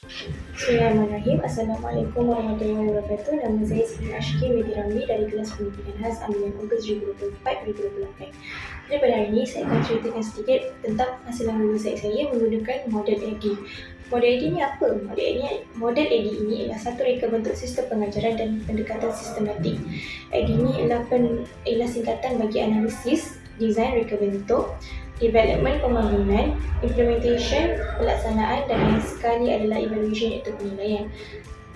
Bismillahirrahmanirrahim. Assalamualaikum warahmatullahi wabarakatuh. Nama saya Siti Ashki Widi Ramli dari kelas pendidikan khas ambilan Ogos 2024-2025. Jadi pada hari ini saya akan ceritakan sedikit tentang hasil lama saya menggunakan model AD. Model AD ni apa? Model AD, model AD ini adalah satu reka bentuk sistem pengajaran dan pendekatan sistematik. AD ini adalah, pen, adalah singkatan bagi analisis, desain reka bentuk, development pembangunan, implementation, pelaksanaan dan yang sekali adalah evaluation iaitu penilaian.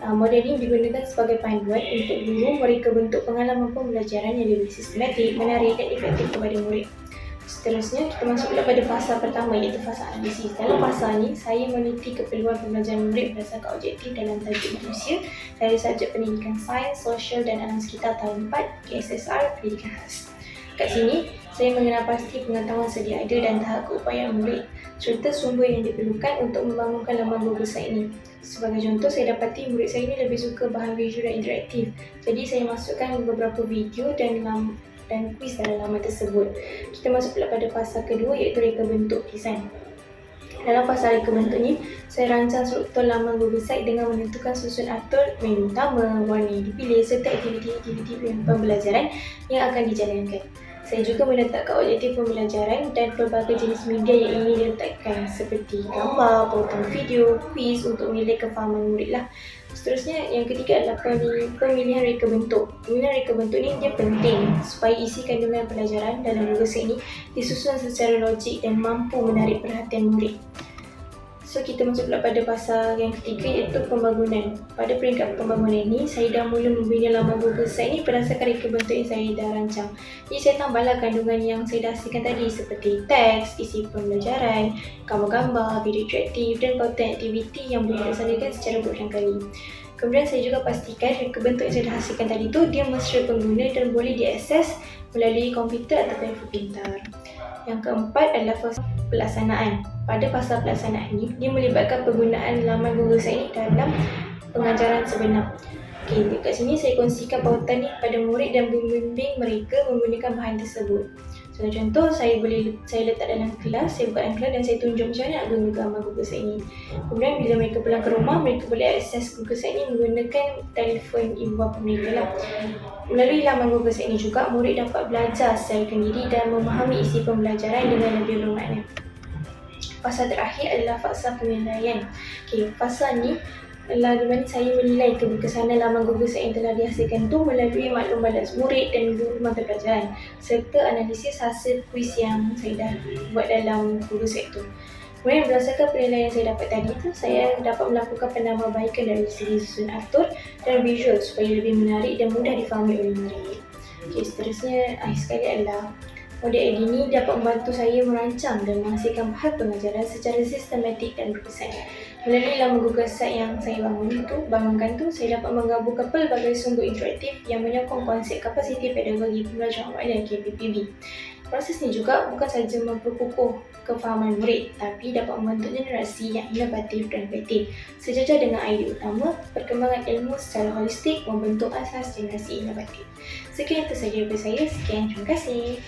Uh, model ini digunakan sebagai panduan untuk guru mereka bentuk pengalaman pembelajaran yang lebih sistematik, menarik dan efektif kepada murid. Seterusnya, kita masuk pada fasa pertama iaitu fasa analisis. Dalam fasa ini, saya meneliti keperluan pembelajaran murid berdasarkan objektif dalam tajuk manusia dari subjek pendidikan sains, sosial dan alam sekitar tahun 4 KSSR Pendidikan Khas. Kat sini, saya mengenal pasti pengetahuan sedia ada dan tahap keupayaan murid serta sumber yang diperlukan untuk membangunkan laman Site ini. Sebagai contoh, saya dapati murid saya ini lebih suka bahan visual dan interaktif. Jadi, saya masukkan beberapa video dan lam dan kuis dalam laman tersebut. Kita masuk pula pada fasa kedua iaitu reka bentuk desain. Dalam fasa reka bentuk ni, saya rancang struktur laman Google Site dengan menentukan susun atur menu utama, warna yang dipilih serta aktiviti-aktiviti pembelajaran yang akan dijalankan. Saya juga meletakkan objektif pembelajaran dan pelbagai jenis media yang ingin diletakkan seperti gambar, potong video, quiz untuk menilai kefahaman murid lah. Seterusnya, yang ketiga adalah pemilihan reka bentuk. Pemilihan reka bentuk ni dia penting supaya isi kandungan pelajaran dalam Google Sheet ni disusun secara logik dan mampu menarik perhatian murid. So kita masuk pula pada pasal yang ketiga iaitu pembangunan. Pada peringkat pembangunan ini, saya dah mula membina laman Google Site ni berdasarkan reka bentuk yang saya dah rancang. Jadi saya tambahlah kandungan yang saya dah hasilkan tadi seperti teks, isi pembelajaran, gambar-gambar, video interaktif dan pautan aktiviti yang boleh dilaksanakan secara berkali-kali. Kemudian saya juga pastikan reka bentuk yang saya dah hasilkan tadi tu dia mesra pengguna dan boleh diakses melalui komputer atau telefon pintar. Yang keempat adalah fasa pelaksanaan. Pada fasa pelaksanaan ini, dia melibatkan penggunaan laman Google ini dalam pengajaran sebenar. Okey, dekat sini saya kongsikan pautan ni kepada murid dan pembimbing mereka menggunakan bahan tersebut. So, contoh saya boleh saya letak dalam kelas, saya buka dalam kelas dan saya tunjuk macam mana nak guna gambar Google Site ini. Kemudian bila mereka pulang ke rumah, mereka boleh akses Google Site ini menggunakan telefon ibu bapa mereka lah. Melalui laman Google Site ini juga, murid dapat belajar secara sendiri dan memahami isi pembelajaran dengan lebih bermakna. Fasa terakhir adalah fasa penilaian. Okay, fasa ni mana saya menilai keberkesanan laman Google Site yang telah dihasilkan itu melalui maklum balas murid dan guru mata pelajaran serta analisis hasil kuis yang saya dah buat dalam Google Site itu. Kemudian berdasarkan penilaian yang saya dapat tadi tu, saya dapat melakukan penambahbaikan dari segi susun atur dan visual supaya lebih menarik dan mudah difahami oleh murid. Okay, seterusnya akhir sekali adalah Model AD ini dapat membantu saya merancang dan menghasilkan bahan pengajaran secara sistematik dan berkesan. Melalui laman Google Site yang saya bangun itu, bangunkan tu, saya dapat menggabungkan pelbagai sumber interaktif yang menyokong konsep kapasiti pedagogi pembelajaran awal dan KPPB. Proses ini juga bukan sahaja memperkukuh kefahaman murid tapi dapat membentuk generasi yang inovatif dan efektif sejajar dengan idea utama perkembangan ilmu secara holistik membentuk asas generasi inovatif. Sekian itu sahaja dari saya. Sekian, terima kasih.